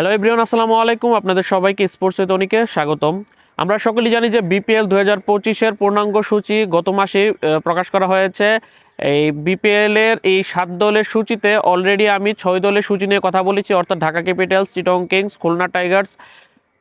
Hello everyone আসসালামু আলাইকুম। আপনাদের সবাইকে স্পোর্টস উইথনিকে স্বাগতম। আমরা সকলেই জানি যে বিপিএল দু হাজার পঁচিশের পূর্ণাঙ্গ সূচি গত মাসে প্রকাশ করা হয়েছে। এই বিপিএলের এই সাত দলের সূচিতে অলরেডি আমি ছয় দলের সূচি নিয়ে কথা বলেছি, অর্থাৎ Dhaka Capitals Chittagong Kings Khulna Tigers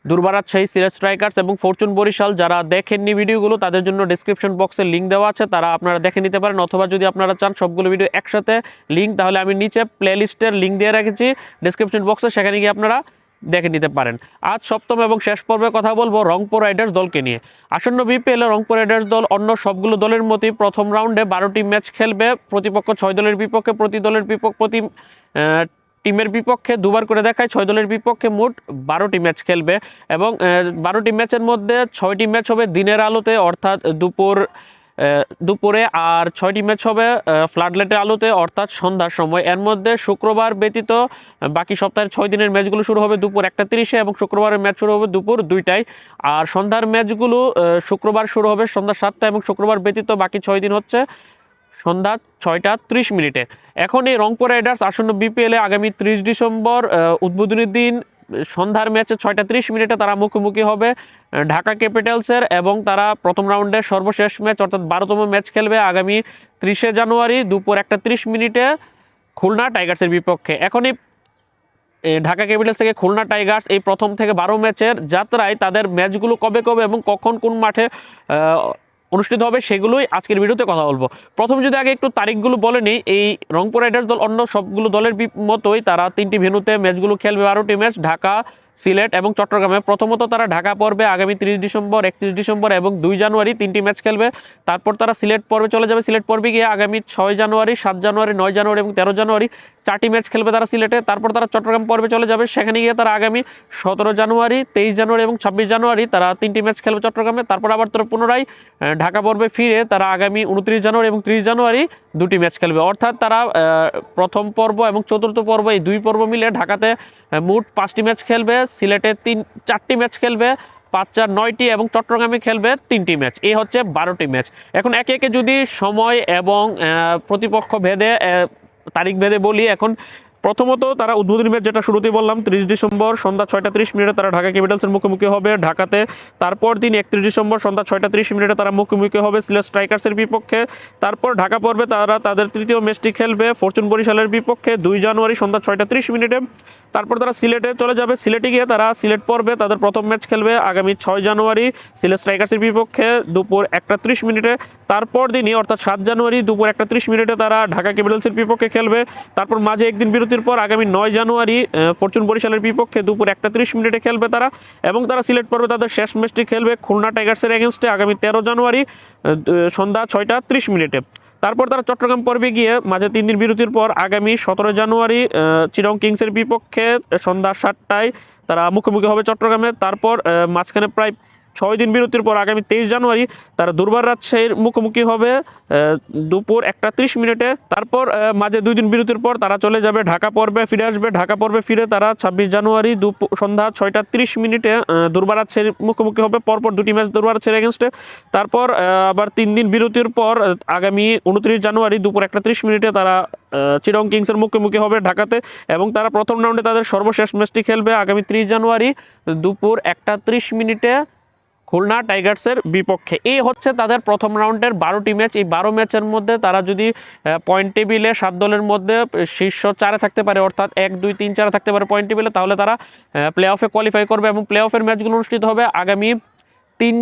Durbar Rajshahi Sylhet Strikers এবং ফরচুন বরিশাল যারা দেখেননি ভিডিওগুলো, তাদের জন্য ডিসক্রিপশন বক্সে লিঙ্ক দেওয়া আছে। তারা আপনারা দেখে নিতে পারেন, অথবা যদি আপনারা চান সবগুলো ভিডিও একসাথে লিঙ্ক তাহলে আমি নিচে প্লেলিস্টের লিঙ্ক দিয়ে রেখেছি। ডিসক্রিপশন বক্সে সেখানে গিয়ে আপনারা দেখে নিতে পারেন। আজ সপ্তম এবং শেষ পর্বে কথা বলব রংপুর রাইডার্স দলকে নিয়ে। আসন্ন বিপিএল রংপুর রাইডার্স দল অন্য সবগুলো দলের মতোই প্রথম রাউন্ডে বারোটি ম্যাচ খেলবে। প্রতিপক্ষ ছয় দলের বিপক্ষে, প্রতি দলের বিপক্ষ প্রতি টিমের বিপক্ষে দুবার করে দেখায়। ছয় দলের বিপক্ষে মোট বারোটি ম্যাচ খেলবে এবং বারোটি ম্যাচের মধ্যে ছয়টি ম্যাচ হবে দিনের আলোতে, অর্থাৎ দুপুর দুপুরে, আর ছয়টি ম্যাচ হবে ফ্লাডলাইটের আলোতে, অর্থাৎ সন্ধ্যার সময়। এর মধ্যে শুক্রবার ব্যতীত বাকি সপ্তাহের ছয় দিনের ম্যাচগুলো শুরু হবে দুপুর একটা তিরিশে এবং শুক্রবারের ম্যাচ শুরু হবে দুপুর দুইটায়। আর সন্ধ্যার ম্যাচগুলো শুক্রবার শুরু হবে সন্ধ্যা সাতটা এবং শুক্রবার ব্যতীত বাকি ছয় দিন হচ্ছে সন্ধ্যা ছয়টা ত্রিশ মিনিটে। এখন এই রংপুর রাইডার্স আসন্ন বিপিএলে আগামী ত্রিশ ডিসেম্বর আহ, উদ্বোধনী দিন সন্ধ্যার ম্যাচে ছয়টা ত্রিশ মিনিটে তারা মুখোমুখি হবে ঢাকা ক্যাপিটালসের এবং তারা প্রথম রাউন্ডের সর্বশেষ ম্যাচ অর্থাৎ বারোতম ম্যাচ খেলবে আগামী ত্রিশে জানুয়ারি দুপুর একটা ত্রিশ মিনিটে খুলনা টাইগার্সের বিপক্ষে। এখন এই ঢাকা ক্যাপিটালস থেকে খুলনা টাইগার্স এই প্রথম থেকে বারো ম্যাচের যাত্রায় তাদের ম্যাচগুলো কবে কবে এবং কখন কোন মাঠে অনুষ্ঠিত হবে সেগুলোই আজকের ভিডিওতে কথা বলব। প্রথম যদি আগে একটু তারিখগুলো বলে নিই, এই রংপুর রাইডার্স দল অন্য সবগুলো দলের মতোই তারা তিনটি ভেন্যুতে ম্যাচগুলো খেলবে, বারোটি ম্যাচ ঢাকা সিলেট এবং চট্টগ্রামে। প্রথমত তারা ঢাকা পর্বে আগামী তিরিশ ডিসেম্বর, একত্রিশ ডিসেম্বর এবং দুই জানুয়ারি তিনটি ম্যাচ খেলবে। তারপর তারা সিলেট পর্বে চলে যাবে। সিলেট পর্বে গিয়ে আগামী ছয় জানুয়ারি, সাত জানুয়ারি, নয় জানুয়ারি এবং তেরো জানুয়ারি চারটি ম্যাচ খেলবে তারা সিলেটে। তারপর তারা চট্টগ্রাম পর্বে চলে যাবে। সেখানে গিয়ে তারা আগামী সতেরো জানুয়ারি, তেইশ জানুয়ারি এবং ছাব্বিশ জানুয়ারি তারা তিনটি ম্যাচ খেলবে চট্টগ্রামে। তারপর আবার তারা পুনরায় ঢাকা পর্বে ফিরে তারা আগামী উনত্রিশ জানুয়ারি এবং ত্রিশ জানুয়ারি দুটি ম্যাচ খেলবে। অর্থাৎ তারা প্রথম পর্ব এবং চতুর্থ পর্ব এই দুই পর্ব মিলে ঢাকাতে মোট পাঁচটি ম্যাচ খেলবে। সিলেটে তিন, চারটি ম্যাচ খেলবে পাঁচ চার নয়টি এবং চট্টগ্রামে খেলবে তিনটি ম্যাচ। এই হচ্ছে বারোটি ম্যাচ। এখন একে একে যদি সময় এবং প্রতিপক্ষ ভেদে তারিখ ভেদে বলি, এখন প্রথমত তারা উদ্বোধনী ম্যাচ যেটা শুরুতেই বললাম, তিরিশ ডিসেম্বর সন্ধ্যা ছয়টা ত্রিশ মিনিটে তারা ঢাকা ক্যাপিটালসের মুখোমুখি হবে। ঢাকাতে তারপর দিন একত্রিশ ডিসেম্বর সন্ধ্যা ছয়টা ত্রিশ মিনিটে তারা মুখোমুখি হবে সিলেট স্ট্রাইকার্সের বিপক্ষে। তারপর ঢাকা পর্বে তারা তাদের তৃতীয় ম্যাচটি খেলবে ফরচুন বরিশালের বিপক্ষে দুই জানুয়ারি সন্ধ্যা ছয়টা ত্রিশ মিনিটে। তারপর তারা সিলেটে চলে যাবে। সিলেটে গিয়ে তারা সিলেট পর্বে তাদের প্রথম ম্যাচ খেলবে আগামী ছয় জানুয়ারি সিলেট স্ট্রাইকার্সের বিপক্ষে দুপুর একটা ত্রিশ মিনিটে। তারপর দিনই অর্থাৎ সাত জানুয়ারি দুপুর একটা ত্রিশ মিনিটে তারা ঢাকা ক্যাপিটালসের বিপক্ষে খেলবে। তারপর মাঝে একদিন বিরতির পর আগামী নয় জানুয়ারি ফরচুন বরিশালের বিপক্ষে দুপুর একটা ত্রিশ মিনিটে খেলবে তারা এবং তারা সিলেট পর্বে তাদের শেষ ম্যাচটি খেলবে খুলনা টাইগার্সের এগেনস্টে আগামী তেরো জানুয়ারি সন্ধ্যা ছয়টা ত্রিশ মিনিটে। তারপর তারা চট্টগ্রাম পর্বে গিয়ে মাঝে তিন দিন বিরতির পর আগামী সতেরো জানুয়ারি চিরং কিংসের বিপক্ষে সন্ধ্যা সাতটায় তারা মুখোমুখি হবে চট্টগ্রামে। তারপর মাঝখানে প্রায় ছয় দিন বিরতির পর আগামী তেইশ জানুয়ারি তারা দুর্বার রাজশাহীর মুখোমুখি হবে দুপুর একটা ত্রিশ মিনিটে। তারপর মাঝে দুই দিন বিরতির পর তারা চলে যাবে ঢাকা পর্বে, ফিরে আসবে ঢাকা পর্বে ফিরে তারা ছাব্বিশ জানুয়ারি দুপুর সন্ধ্যা ছয়টা তিরিশ মিনিটে দুর্বার রাজশাহীর মুখোমুখি হবে। পরপর দুটি ম্যাচ দুর্বার রাজশাহীর এগেনস্টে তারপর আবার তিন দিন বিরতির পর আগামী উনত্রিশ জানুয়ারি দুপুর একটা ত্রিশ মিনিটে তারা চিরং কিংসের মুখোমুখি হবে ঢাকাতে এবং তারা প্রথম রাউন্ডে তাদের সর্বশেষ ম্যাচটি খেলবে আগামী ত্রিশ জানুয়ারি দুপুর একটা ত্রিশ মিনিটে। খুলনা টাইগার্সের বিপক্ষে। এই হচ্ছে তাদের প্রথম রাউন্ডের বারোটি ম্যাচ। এই বারো ম্যাচের মধ্যে তারা যদি পয়েন্ট টেবিলে সাত দলের মধ্যে শীর্ষ চারে থাকতে পারে, অর্থাৎ এক, দুই, তিন, চারে থাকতে পারে পয়েন্ট টেবিলে তাহলে তারা প্লে অফে কোয়ালিফাই করবে এবং প্লে অফের ম্যাচগুলো অনুষ্ঠিত হবে আগামী তিন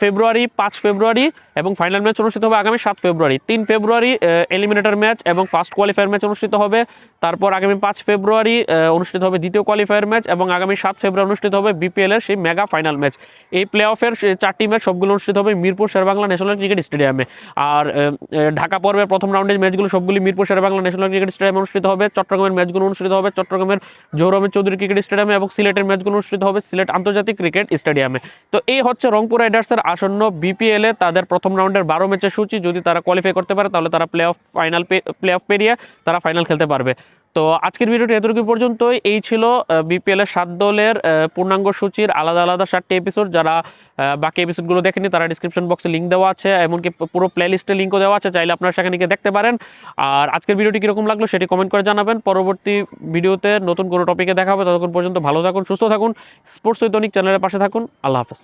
ফেব্রুয়ারি, পাঁচ ফেব্রুয়ারি এবং ফাইনাল ম্যাচ অনুষ্ঠিত হবে আগামী সাত ফেব্রুয়ারি। তিন ফেব্রুয়ারি এলিমিনেটর ম্যাচ এবং ফার্স্ট কোয়ালিফায়ার ম্যাচ অনুষ্ঠিত হবে। তারপর আগামী পাঁচ ফেব্রুয়ারি অনুষ্ঠিত হবে দ্বিতীয় কোয়ালিফায়ার ম্যাচ এবং আগামী সাত ফেব্রুয়ারি অনুষ্ঠিত হবে বিপিএল এর সেই মেগা ফাইনাল ম্যাচ এই প্লে অফের চারটি ম্যাচ সবগুলো অনুষ্ঠিত হবে মিরপুর, শেরবাংলা ন্যাশনাল ক্রিকেট স্টেডিয়ামে আর ঢাকা পর্বের প্রথম রাউন্ডের ম্যাচগুলো সবগুলি মিরপুর, শেরবাংলা ন্যাশনাল ক্রিকেট স্টেডিয়ামে অনুষ্ঠিত হবে। চট্টগ্রামের ম্যাচগুলো অনুষ্ঠিত হবে। চট্টগ্রামের জৌরমের চৌধুরী ক্রিকেট স্টেডিয়ামে এবং সিলেটের ম্যাচগুলো অনুষ্ঠিত হবে সিলেট আন্তর্জাতিক ক্রিকেট স্টেডিয়ামে তো এই হচ্ছে রংপুর রাইডার্সের আসন্ন বিপিএল এ তাদের প্রথম রাউন্ডের বারো ম্যাচের সূচি যদি তারা কোয়ালিফাই করতে পারে, তাহলে তারা play off final play off পেরিয়ে তারা ফাইনাল খেলতে পারবে। তো আজকের ভিডিওটি এতটুকু পর্যন্তই। এই ছিল বিপিএল এর সাত দলের পূর্ণাঙ্গ সূচির আলাদা আলাদা সাতটি এপিসোড যারা বাকি এপিসোডগুলো দেখেনি তারা ডিসক্রিপশন বক্সে লিঙ্ক দেওয়া আছে, এমনকি পুরো প্লেলিস্টে লিঙ্কও দেওয়া আছে। চাইলে আপনারা সেখানে গিয়ে দেখতে পারেন। আর আজকের ভিডিওটি কীরকম লাগল সেটি কমেন্ট করে জানাবেন। পরবর্তী ভিডিওতে নতুন কোনো টপিকে দেখা হবে। ততক্ষণ পর্যন্ত ভালো থাকুন, সুস্থ থাকুন। স্পোর্টস ঐতনিক চ্যানেলের পাশে থাকুন। আল্লাহ হাফেজ।